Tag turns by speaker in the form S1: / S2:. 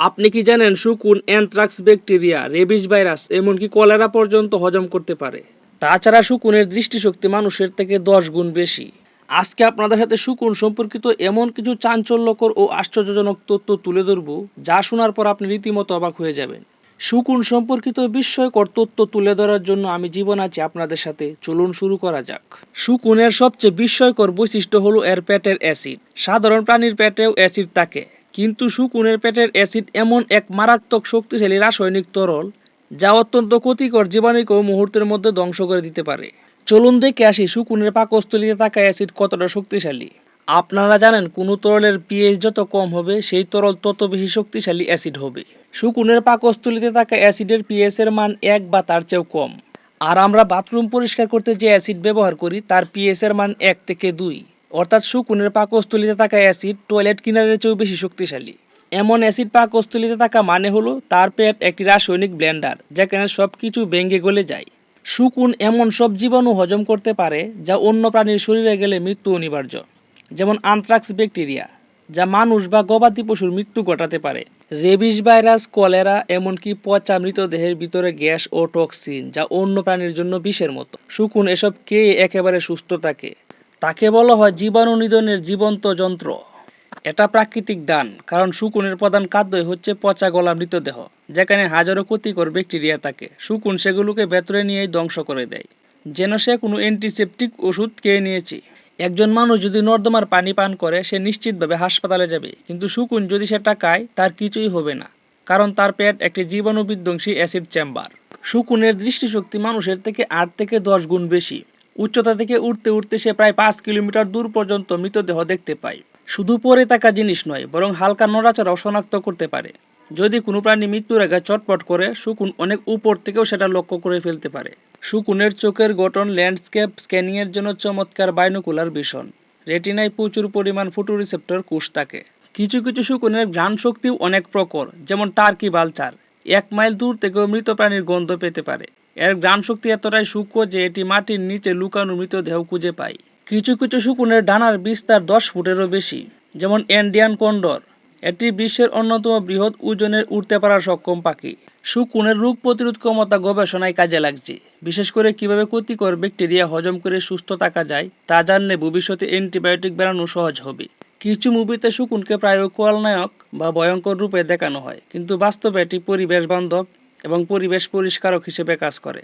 S1: আপনি কি জানেন শুকুন, অ্যানথ্রাক্স, ব্যাকটেরিয়া রেবিস ভাইরাস, এমনকি কলেরা পর্যন্ত হজম করতে পারে? তাছাড়া শুকুনের দৃষ্টিশক্তি মানুষের থেকে দশ গুণ বেশি। আজকে আপনাদের সাথে শুকুন সম্পর্কিত এমন কিছু চাঞ্চল্যকর ও আশ্চর্যজনক তথ্য তুলে ধরব, যা শোনার পর আপনি রীতিমতো অবাক হয়ে যাবেন। শুকুন সম্পর্কিত বিস্ময়কর তথ্য তুলে ধরার জন্য আমি জীবন আছি আপনাদের সাথে। চলুন শুরু করা যাক। শুকুনের সবচেয়ে বিস্ময়কর বৈশিষ্ট্য হলো এর পেটের অ্যাসিড। সাধারণ প্রাণীর পেটেও অ্যাসিড থাকে। কিন্তু শুকুনের পেটের অ্যাসিড এমন এক মারাত্মক শক্তিশালী রাসায়নিক তরল, যা অত্যন্ত ক্ষতিকর জীবাণুকেও মুহূর্তের মধ্যে ধ্বংস করে দিতে পারে। চলুন দেখে আসি শুকুনের পাকস্থলীতে থাকা অ্যাসিড কতটা শক্তিশালী। আপনারা জানেন কোনো তরলের পিএইচ যত কম হবে, সেই তরল তত বেশি শক্তিশালী অ্যাসিড হবে। শুকুনের পাকস্থলীতে থাকা অ্যাসিডের পিএইচ এর মান এক বা তার চেয়েও কম। আর আমরা বাথরুম পরিষ্কার করতে যে অ্যাসিড ব্যবহার করি, তার পিএইচ এর মান এক থেকে দুই। অর্থাৎ শুকুনের পাকস্থলীতে থাকা অ্যাসিড টয়লেট কিনারের চেয়েও বেশি শক্তিশালী। এমন অ্যাসিড পাকস্থলীতে থাকা মানে হলো তার পেট একটি রাসায়নিক ব্লেন্ডার, যেখানে সব কিছু ভেঙে গলে যায়। শুকুন এমন সব জীবাণু হজম করতে পারে যা অন্য প্রাণীর শরীরে গেলে মৃত্যু অনিবার্য, যেমন আনথ্রাক্স ব্যাকটেরিয়া, যা মানুষ বা গবাদি পশুর মৃত্যু ঘটাতে পারে। রেবিস ভাইরাস, কলেরা, এমনকি পচা মৃতদেহের ভিতরে গ্যাস ও টক্সিন, যা অন্য প্রাণীর জন্য বিষের মতো। শুকুন এসব কে একেবারে সুস্থ থাকে। তাকে বলা হয় জীবাণু নিধনের জীবন্ত যন্ত্র। এটা প্রাকৃতিক দান, কারণ শুকুনের প্রধান খাদ্যই হচ্ছে পচা গলা মৃতদেহ, যেখানে হাজারো ক্ষতিকর ব্যাকটেরিয়া থাকে। শুকুন সেগুলোকে ভেতরে নিয়েই ধ্বংস করে দেয়। যেন সে কোনো অ্যান্টিসেপটিক ওষুধ খেয়ে নিয়েছে। একজন মানুষ যদি নর্দমার পানি পান করে, সে নিশ্চিতভাবে হাসপাতালে যাবে। কিন্তু শুকুন যদি সেটা খায়, তার কিছুই হবে না, কারণ তার পেট একটি জীবাণু বিধ্বংসী অ্যাসিড চেম্বার। শুকুনের দৃষ্টিশক্তি মানুষের থেকে আট থেকে দশ গুণ বেশি। উচ্চতা থেকে উঠতে উঠতে সে প্রায় পাঁচ কিলোমিটার দূর পর্যন্ত মৃতদেহ দেখতে পায়। শুধু পরে থাকা জিনিস নয়, বরং হালকা নড়াচড়াও শনাক্ত করতে পারে। যদি কোনো প্রাণী মৃত্যুর আগে চটপট করে, শুকুন অনেক উপর থেকেও সেটা লক্ষ্য করে ফেলতে পারে। শুকুনের চোখের গঠন, ল্যান্ডস্কেপ স্ক্যানিংয়ের জন্য চমৎকার বাইনোকুলার ভিশন রেটিনায় প্রচুর পরিমাণ ফটোরিসেপ্টর কোষ থাকে। কিছু কিছু শুকুনের ঘ্রাণ শক্তিও অনেক প্রখর, যেমন টার্কি বালচার। এক মাইল দূর থেকেও মৃত প্রাণীর গন্ধ পেতে পারে। এর ঘ্রাণ শক্তি এতটাই সূক্ষ্ম যে এটি মাটির নিচে লুকানো মৃতদেহ খুঁজে পায়। কিছু কিছু শুকুনের ডানার বিস্তার দশ ফুটেরও বেশি, যেমন এন্ডিয়ান কন্ডর। এটি বিশ্বের অন্যতম বৃহৎ ওজনের উড়তে পারার সক্ষম পাখি। শুকুনের রোগ প্রতিরোধ ক্ষমতা গবেষণায় কাজে লাগছে। বিশেষ করে কীভাবে ক্ষতিকর ব্যাকটেরিয়া হজম করে সুস্থ থাকা যায়, তা জানলে ভবিষ্যতে অ্যান্টিবায়োটিক বানানো সহজ হবে। কিছু মুভিতে শকুনকে প্রায় খলনায়ক বা ভয়ঙ্কর রূপে দেখানো হয়, কিন্তু বাস্তবে এটি পরিবেশ বান্ধব এবং পরিবেশ পরিষ্কারক হিসেবে কাজ করে।